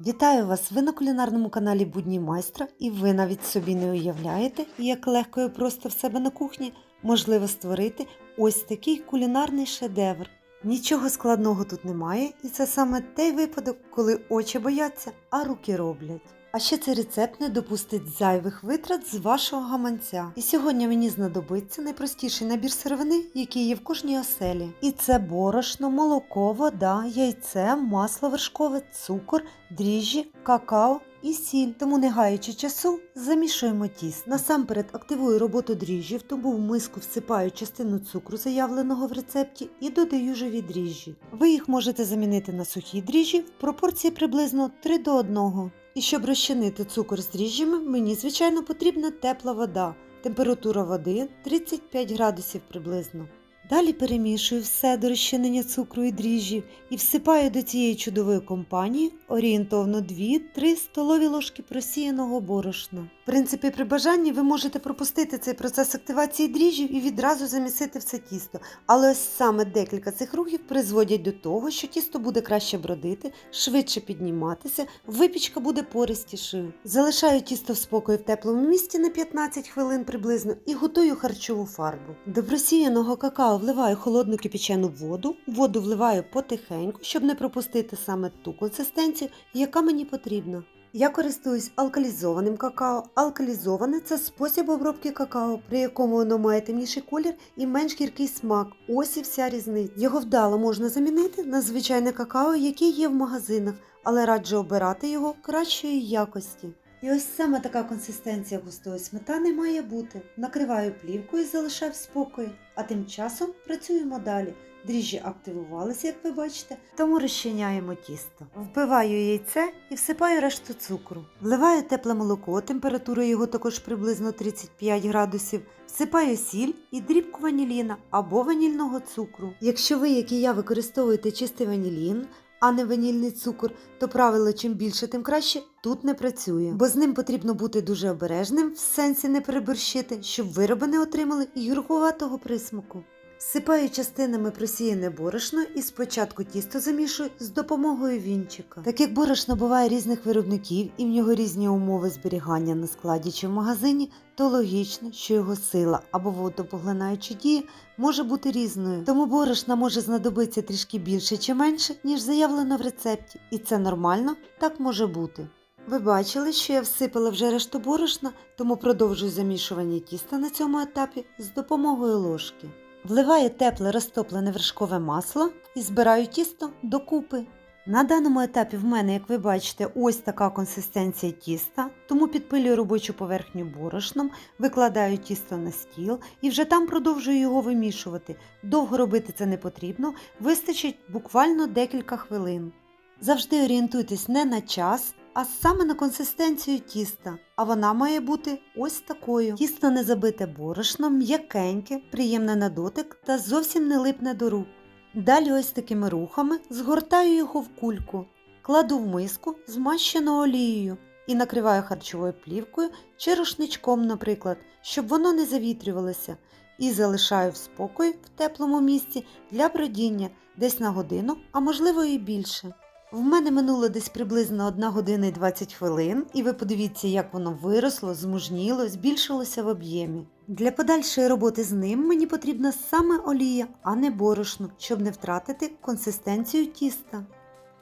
Вітаю вас! Ви на кулінарному каналі Будні майстра, і ви навіть собі не уявляєте, як легко і просто в себе на кухні можливо створити ось такий кулінарний шедевр. Нічого складного тут немає, і це саме той випадок, коли очі бояться, а руки роблять. А ще цей рецепт не допустить зайвих витрат з вашого гаманця. І сьогодні мені знадобиться найпростіший набір сировини, який є в кожній оселі. І це борошно, молоко, вода, яйце, масло вершкове, цукор, дріжджі, какао і сіль. Тому не гаючи часу, замішуємо тіст. Насамперед активую роботу дріжджів, тому в миску всипаю частину цукру, заявленого в рецепті, і додаю живі дріжджі. Ви їх можете замінити на сухі дріжджі в пропорції приблизно 3 до 1. І щоб розчинити цукор з дріжджами, мені, звичайно, потрібна тепла вода. Температура води 35 градусів приблизно. Далі перемішую все до розчинення цукру і дріжджів і всипаю до цієї чудової компанії орієнтовно 2-3 столові ложки просіяного борошна. Принципі, при бажанні ви можете пропустити цей процес активації дріжджів і відразу замісити все тісто. Але ось саме декілька цих рухів призводять до того, що тісто буде краще бродити, швидше підніматися, випічка буде пористішою. Залишаю тісто в спокої в теплому місці на 15 хвилин приблизно і готую харчову фарбу. До просіяного какао вливаю холодну кипячену воду, воду вливаю потихеньку, щоб не пропустити саме ту консистенцію, яка мені потрібна. Я користуюсь алкалізованим какао. Алкалізоване це спосіб обробки какао, при якому воно має темніший колір і менш гіркий смак. Ось і вся різниця. Його вдало можна замінити на звичайне какао, яке є в магазинах, але раджу обирати його кращої якості. І ось саме така консистенція густої сметани має бути. Накриваю плівкою і залишаю в спокої, а тим часом працюємо далі. Дріжджі активувалися, як ви бачите, тому розчиняємо тісто. Вбиваю яйце і всипаю решту цукру. Вливаю тепле молоко, температура його також приблизно 35 градусів. Всипаю сіль і дрібку ваніліна або ванільного цукру. Якщо ви, як і я, використовуєте чистий ванілін, а не ванільний цукор, то правило чим більше, тим краще тут не працює, бо з ним потрібно бути дуже обережним, в сенсі не переборщити, щоб вироби не отримали гіркуватого присмаку. Всипаю частинами просіяне борошно і спочатку тісто замішую з допомогою вінчика. Так як борошно буває різних виробників і в нього різні умови зберігання на складі чи в магазині, то логічно, що його сила або водопоглинаюча дія може бути різною. Тому борошна може знадобитися трішки більше чи менше, ніж заявлено в рецепті, і це нормально, так може бути. Ви бачили, що я всипала вже решту борошна, тому продовжую замішування тіста на цьому етапі з допомогою ложки. Вливаю тепле розтоплене вершкове масло і збираю тісто докупи. На даному етапі в мене, як ви бачите, ось така консистенція тіста, тому підпилюю робочу поверхню борошном, викладаю тісто на стіл і вже там продовжую його вимішувати. Довго робити це не потрібно, вистачить буквально декілька хвилин. Завжди орієнтуйтесь не на час, а саме на консистенцію тіста, а вона має бути ось такою. Тісто не забите борошном, м'якеньке, приємне на дотик та зовсім не липне до рук. Далі ось такими рухами згортаю його в кульку, кладу в миску, змащену олією і накриваю харчовою плівкою чи рушничком, наприклад, щоб воно не завітрювалося, і залишаю в спокої в теплому місці для бродіння десь на годину, а можливо і більше. В мене минуло десь приблизно 1 година і 20 хвилин, і ви подивіться, як воно виросло, змужніло, збільшилося в об'ємі. Для подальшої роботи з ним мені потрібна саме олія, а не борошно, щоб не втратити консистенцію тіста.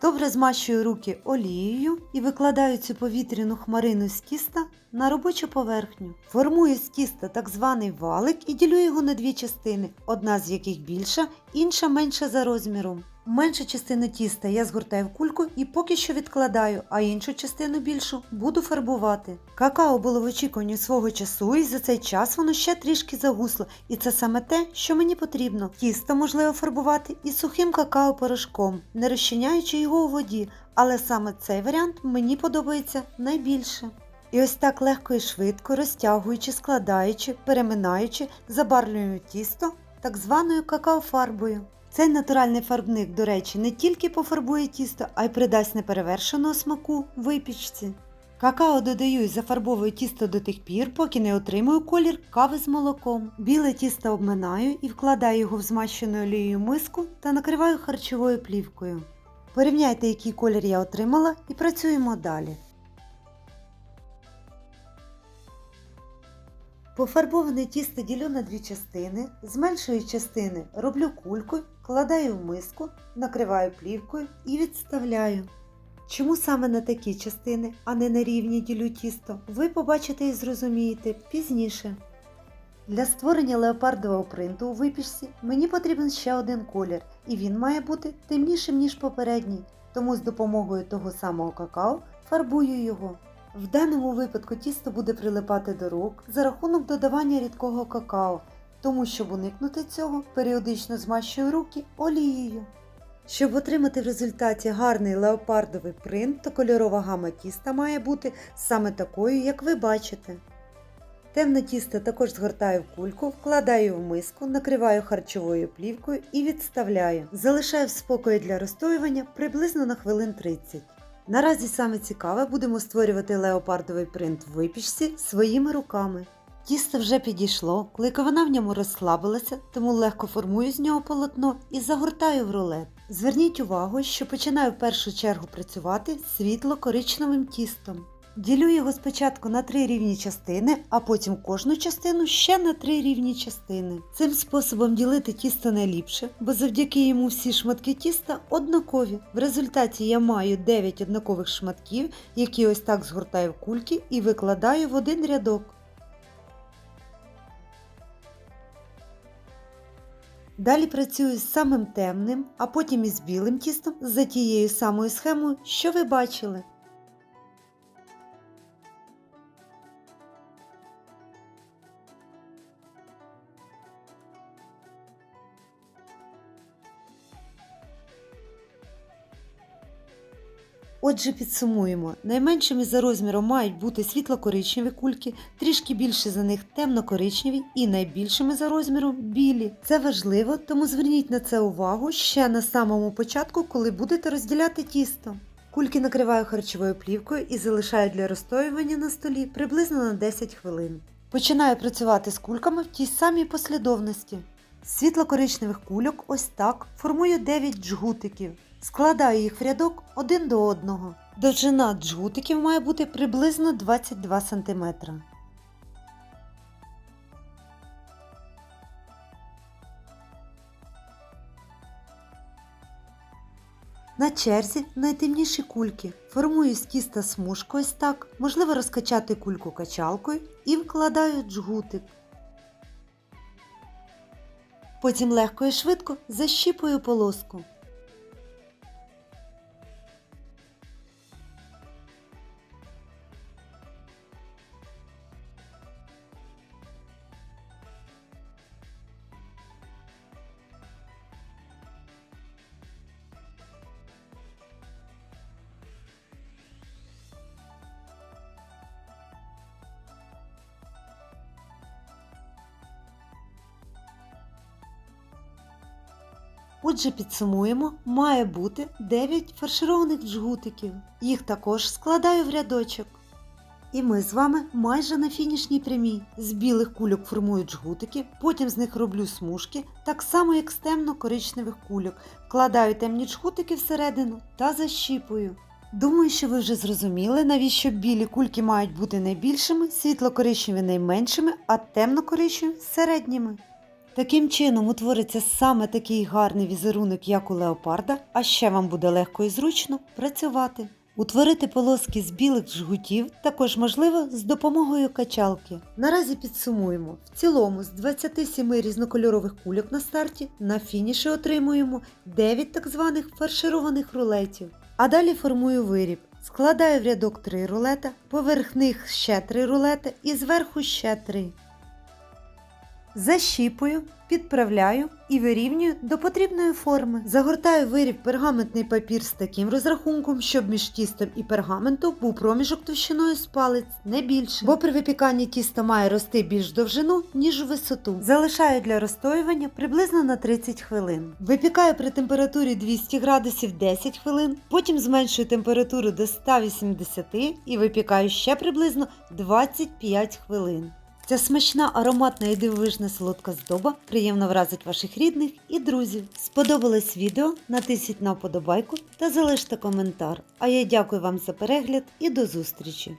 Добре змащую руки олією і викладаю цю повітряну хмарину з тіста на робочу поверхню. Формую з тіста так званий валик і ділю його на дві частини, одна з яких більша, інша менша за розміром. Меншу частину тіста я згортаю в кульку і поки що відкладаю, а іншу частину більшу буду фарбувати. Какао було в очікуванні свого часу, і за цей час воно ще трішки загусло, і це саме те, що мені потрібно. Тісто можливо фарбувати і сухим какао-порошком, не розчиняючи його у воді, але саме цей варіант мені подобається найбільше. І ось так легко і швидко, розтягуючи, складаючи, переминаючи, забарвлюю тісто так званою какао-фарбою. Цей натуральний фарбник, до речі, не тільки пофарбує тісто, а й придасть неперевершеного смаку випічці. Какао додаю і зафарбовую тісто до тих пір, поки не отримую колір кави з молоком. Біле тісто обминаю і вкладаю його в змащену олією миску та накриваю харчовою плівкою. Порівняйте, який колір я отримала, і працюємо далі. Пофарбоване тісто ділю на дві частини. З меншої частини роблю кульку, кладаю в миску, накриваю плівкою і відставляю. Чому саме на такі частини, а не на рівні ділю тісто, ви побачите і зрозумієте пізніше. Для створення леопардового принту у випічці мені потрібен ще один колір, і він має бути темнішим, ніж попередній, тому з допомогою того самого какао фарбую його. В даному випадку тісто буде прилипати до рук за рахунок додавання рідкого какао, тому щоб уникнути цього, періодично змащую руки олією. Щоб отримати в результаті гарний леопардовий принт, то кольорова гама тіста має бути саме такою, як ви бачите. Темне тісто також згортаю в кульку, вкладаю в миску, накриваю харчовою плівкою і відставляю. Залишаю в спокої для розстоювання приблизно на хвилин 30. Наразі саме цікаве будемо створювати леопардовий принт в випічці своїми руками. Тісто вже підійшло, клейковина в ньому розслабилася, тому легко формую з нього полотно і загортаю в рулет. Зверніть увагу, що починаю в першу чергу працювати світло-коричневим тістом. Ділю його спочатку на три рівні частини, а потім кожну частину ще на три рівні частини. Цим способом ділити тісто найліпше, бо завдяки йому всі шматки тіста однакові. В результаті я маю 9 однакових шматків, які ось так згортаю в кульки і викладаю в один рядок. Далі працюю з самим темним, а потім із білим тістом за тією самою схемою, що ви бачили. Отже, підсумуємо. Найменшими за розміром мають бути світло-коричневі кульки, трішки більше за них темно-коричневі і найбільшими за розміром білі. Це важливо, тому зверніть на це увагу ще на самому початку, коли будете розділяти тісто. Кульки накриваю харчовою плівкою і залишаю для розстоювання на столі приблизно на 10 хвилин. Починаю працювати з кульками в тій самій послідовності. З світло-коричневих кульок ось так формую 9 джгутиків. Складаю їх в рядок один до одного. Довжина джгутиків має бути приблизно 22 см. На черзі найтемніші кульки. Формую з тіста смужку ось так, можливо розкачати кульку качалкою і вкладаю джгутик. Потім легко і швидко защіпую полоску. Отже, підсумуємо, має бути 9 фаршированих джгутиків. Їх також складаю в рядочок. І ми з вами майже на фінішній прямій. З білих кульок формую джгутики, потім з них роблю смужки, так само як з темно-коричневих кульок. Вкладаю темні джгутики всередину та защіпую. Думаю, що ви вже зрозуміли, навіщо білі кульки мають бути найбільшими, світло-коричневі найменшими, а темно-коричневі середніми. Таким чином утвориться саме такий гарний візерунок, як у леопарда, а ще вам буде легко і зручно працювати. Утворити полоски з білих жгутів також можливо з допомогою качалки. Наразі підсумуємо: в цілому з 27 різнокольорових кульок на старті на фініші отримуємо 9 так званих фаршированих рулетів. А далі формую виріб. Складаю в рядок 3 рулета, поверх них ще 3 рулета і зверху ще 3. Защіпую, підправляю і вирівнюю до потрібної форми. Загортаю виріб пергаментний папір з таким розрахунком, щоб між тістом і пергаментом був проміжок товщиною з палець, не більше, бо при випіканні тісто має рости більш довжину, ніж у висоту. Залишаю для розстоювання приблизно на 30 хвилин. Випікаю при температурі 200 градусів 10 хвилин, потім зменшую температуру до 180 і випікаю ще приблизно 25 хвилин. Ця смачна, ароматна і дивовижна солодка здоба приємно вразить ваших рідних і друзів. Сподобалось відео? Натисніть на вподобайку та залиште коментар. А я дякую вам за перегляд і до зустрічі!